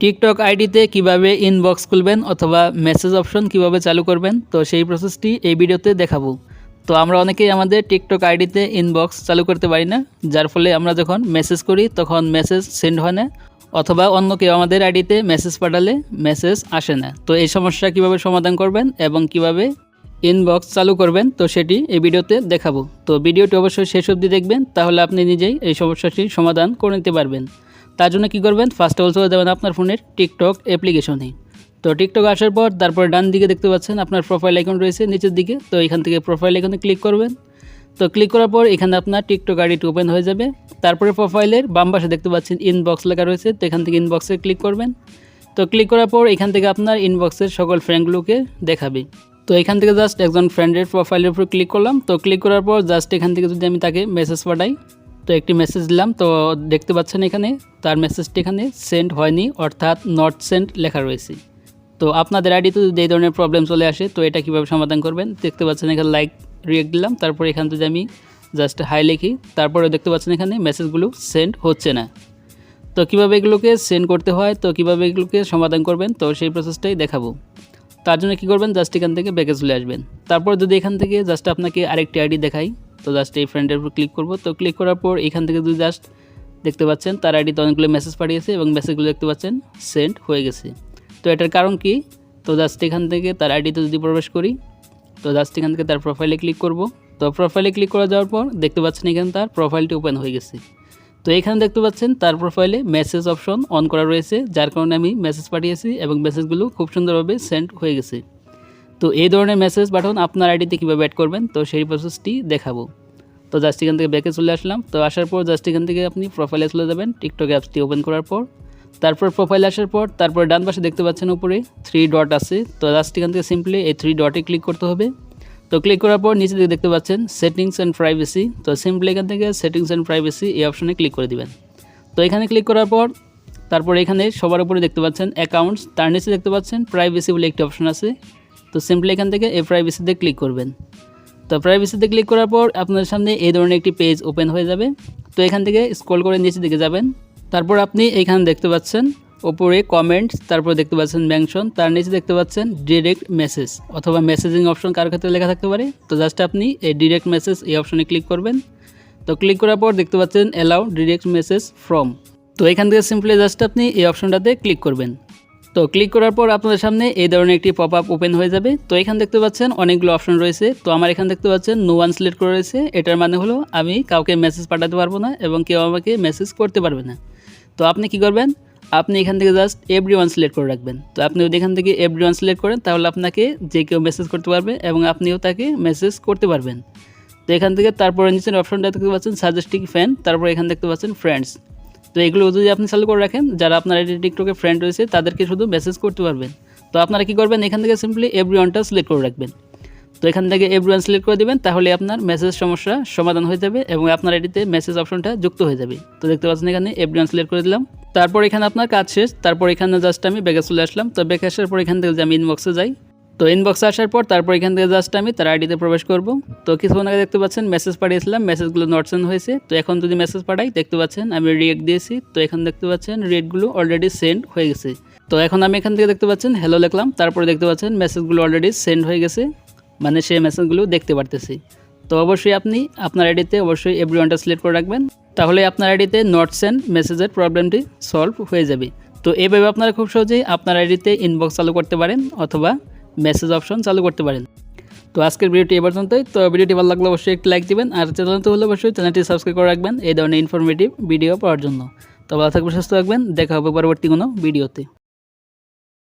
TikTok আইডিতে কীভাবে inbox খুলবেন অথবা মেসেজ অপশন কীভাবে চালু করবেন? তো সেই প্রসেসটি এই ভিডিওতে দেখাবো। তো আমরা অনেকেই আমাদের টিকটক আইডিতে ইনবক্স চালু করতে পারি না, যার ফলে আমরা যখন মেসেজ করি তখন মেসেজ সেন্ড হয় না, অথবা অন্য কেউ আমাদের আইডিতে মেসেজ পাঠালে মেসেজ আসে না। তো এই সমস্যা কীভাবে সমাধান করবেন এবং কীভাবে ইনবক্স চালু করবেন, তো সেটি এই ভিডিওতে দেখাবো। তো ভিডিওটি অবশ্যই শেষ অবধি দেখবেন, তাহলে আপনি নিজেই এই সমস্যাটির সমাধান করে নিতে পারবেন। তার জন্য কী করবেন? ফার্স্ট অফ অল চলে যাবেন আপনার ফোনের টিকটক অ্যাপ্লিকেশনে তো টিকটক আসার পর তারপর ডান দিকে দেখতে পাচ্ছেন আপনার প্রোফাইল অ্যাকাউন্ট রয়েছে নিচের দিকে। তো এখান থেকে প্রোফাইল আইকনে ক্লিক করবেন। তো ক্লিক করার পর এখানে আপনার টিকটক আইডিটি ওপেন হয়ে যাবে। তারপরে প্রোফাইলের বাম পাশে দেখতে পাচ্ছেন ইনবক্স লেখা রয়েছে। তো এখান থেকে ইনবক্সে ক্লিক করবেন। তো ক্লিক করার পর এখান থেকে আপনার ইনবক্সের সকল ফ্রেন্ডগুলোকে দেখাবে। তো এখান থেকে জাস্ট একজন ফ্রেন্ডের প্রোফাইলের উপর ক্লিক করলাম। তো ক্লিক করার পর জাস্ট এখান থেকে যদি আমি তাকে মেসেজ পাঠাই তো একটি মেসেজ দিলাম। তো দেখতে পাচ্ছেন এখানে, তার মেসেজটি এখানে সেন্ড হয়নি, অর্থাৎ নট সেন্ড লেখা রয়েছে। তো আপনাদের আইডিতে যদি এই ধরনের প্রবলেম চলে আসে, তো এটা কীভাবে সমাধান করবেন? দেখতে পাচ্ছেন এখানে লাইক রিয়েক্ট দিলাম, তারপর এখান থেকে আমি জাস্ট হাই লিখি। তারপরে দেখতে পাচ্ছেন এখানে মেসেজগুলো সেন্ড হচ্ছে না। তো কীভাবে এগুলোকে সেন্ড করতে হয়, তো কীভাবে এগুলোকে সমাধান করবেন, তো সেই প্রসেসটাই দেখাবো। তার জন্য কী করবেন? জাস্ট এখান থেকে ব্যাকে চলে আসবেন। তারপর যদি এখান থেকে জাস্ট আপনাকে আরেকটি আইডি দেখাই। তো জাস্ট এই ফ্রেন্ডের উপর ক্লিক করব। তো ক্লিক করার পর এখান থেকে যদি জাস্ট দেখতে পাচ্ছেন, তার আইডিতে অনেকগুলো মেসেজ পাঠিয়েছে এবং মেসেজগুলো দেখতে পাচ্ছেন সেন্ড হয়ে গেছে। তো এটার কারণ কি? তো জাস্ট এখান থেকে তার আইডিতে যদি প্রবেশ করি, তো জাস্ট এখান থেকে তার প্রোফাইলে ক্লিক করব। তো প্রোফাইলে ক্লিক করা যাওয়ার পর দেখতে পাচ্ছেন এখানে তার প্রোফাইলটি ওপেন হয়ে গেছে। তো এখানে দেখতে পাচ্ছেন তার প্রোফাইলে মেসেজ অপশন অন করা রয়েছে, যার কারণে আমি মেসেজ পাঠিয়েছি এবং মেসেজগুলো খুব সুন্দরভাবে সেন্ড হয়ে গেছে। তো এই ধরনের মেসেজ বাটন আপনার আইডিতে কীভাবে অ্যাড করবেন, তো সেই প্রসেসটি দেখাবো। তো জাস্ট এখান থেকে ব্যাকে চলে আসলাম। তো আসার পর জাস্ট এখান থেকে আপনি প্রোফাইলে চলে যাবেন টিকটক অ্যাপসটি ওপেন করার পর। তারপর প্রোফাইলে আসার পর, তারপর ডান পাশে দেখতে পাচ্ছেন উপরে থ্রি ডট আছে। তো জাস্ট এখান থেকে সিম্পলি এই থ্রি ডটে ক্লিক করতে হবে। তো ক্লিক করার পর নিচে দিকে দেখতে পাচ্ছেন সেটিংস অ্যান্ড প্রাইভেসি তো সিম্পলি এখান থেকে সেটিংস অ্যান্ড প্রাইভেসি এই অপশনে ক্লিক করে দিবেন। তো এখানে ক্লিক করার পর, তারপর এখানে সবার উপরে দেখতে পাচ্ছেন অ্যাকাউন্টস তার নিচে দেখতে পাচ্ছেন প্রাইভেসি বলে একটি অপশন আছে। তো সিম্পলি এখান থেকে এই প্রাইভেসিতে ক্লিক করবেন। তো প্রাইভেসিতে ক্লিক করার পর আপনাদের সামনে এই ধরনের একটি পেজ ওপেন হয়ে যাবে। তো এখান থেকে স্ক্রল করে নিচে দিকে যাবেন। তারপর আপনি এখানে দেখতে পাচ্ছেন ওপরে কমেন্ট তারপর দেখতে পাচ্ছেন মেনশন তার নিচে দেখতে পাচ্ছেন ডিরেক্ট মেসেজ অথবা মেসেজিং অপশন কার ক্ষেত্রে লেখা থাকতে পারে। তো জাস্ট আপনি এই ডিরেক্ট মেসেজ এই অপশনে ক্লিক করবেন। তো ক্লিক করার পর দেখতে পাচ্ছেন অ্যালাউ ডিরেক্ট মেসেজ ফ্রম তো এখান থেকে সিম্পলি জাস্ট আপনি এই অপশনটাতে ক্লিক করবেন। তো ক্লিক করার পর আপনাদের সামনে এই ধরনের একটি পপ আপ ওপেন হয়ে যাবে। তো এখানে দেখতে পাচ্ছেন অনেকগুলো অপশন রয়েছে। তো আমার এখানে দেখতে পাচ্ছেন নো ওয়ান সিলেক্ট করে রয়েছে। এটার মানে হলো আমি কাউকে মেসেজ পাঠাতে পারব না এবং কেউ আমাকে মেসেজ করতে পারবে না। তো আপনি কি করবেন? আপনি এখান থেকে জাস্ট এভরি ওয়ান সিলেক্ট করে রাখবেন। তো আপনি যদি এখান থেকে এভরি ওয়ান সিলেক্ট করেন, তাহলে আপনাকে যে কেউ মেসেজ করতে পারবে এবং আপনিও তাকে মেসেজ করতে পারবেন। তো এখান থেকে তারপরে নিচের অপশনটা দেখতে পাচ্ছেন সাজেস্টিং ফ্যান তারপর এখানে দেখতে পাচ্ছেন ফ্রেন্ডস তো এগুলো যদি আপনি চালু করে রাখেন, যারা আপনার টিকটকে ফ্রেন্ড রয়েছে, তাদেরকে শুধু মেসেজ করতে পারবেন। তো আপনারা কি করবেন? এখান থেকে সিম্পলি এভরি ওয়ানটা সিলেক্ট করে রাখবেন। তো এখান থেকে এভরি ওয়ান সিলেক্ট করে দেবেন, তাহলে আপনার মেসেজ সমস্যা সমাধান হয়ে যাবে এবং আপনার এটিতে মেসেজ অপশনটা যুক্ত হয়ে যাবে। তো দেখতে পাচ্ছেন এখানে এভরি ওয়ান সিলেক্ট করে দিলাম। তারপর এখানে আপনার কাজ শেষ। তারপর এখানে জাস্ট আমি ব্যাগে চলে আসলাম। তো ব্যাগে আসার পর এখান থেকে যে আমি ইনবক্সে যাই তো ইনবক্সে আসার পর তারপর এখান থেকে জাস্ট আমি তার আইডিতে প্রবেশ করব। তো কিছুক্ষণ আগে দেখতে পাচ্ছেন মেসেজ পাঠিয়েছিলাম মেসেজগুলো নট সেন্ড হয়েছে। তো এখন যদি মেসেজ পাঠাই, দেখতে পাচ্ছেন আমি রিয়েক্ট দিয়েছি। তো এখন দেখতে পাচ্ছেন রেটগুলো অলরেডি সেন্ড হয়ে গেছে। তো এখন আমি এখান থেকে দেখতে পাচ্ছেন হ্যালো লিখলাম, তারপরে দেখতে পাচ্ছেন মেসেজগুলো অলরেডি সেন্ড হয়ে গেছে। মানে সেই মেসেজগুলো দেখতে পারতেছি। তো অবশ্যই আপনি আপনার আইডিতে অবশ্যই এভরি ওয়ানটা সিলেক্ট করে রাখবেন। তাহলে আপনার আইডিতে নট সেন্ড মেসেজের প্রবলেমটি সলভ হয়ে যাবে। তো এইভাবে আপনারা খুব সহজেই আপনার আইডিতে ইনবক্স চালু করতে পারেন অথবা মেসেজ অপশন চালু করতে পারেন। তো আজকের ভিডিওটি এবার পর্যন্তই। তো ভিডিওটি ভালো লাগলে অবশ্যই একটি লাইক দিবেন, আর চ্যানেল তো হলে অবশ্যই চ্যানেলটি সাবস্ক্রাইব করে রাখবেন এই ধরনের ইনফরমেটিভ ভিডিও পাওয়ার জন্য। তো ভালো থাকবে সুস্থ রাখবেন দেখা হবে পরবর্তী কোনো ভিডিওতে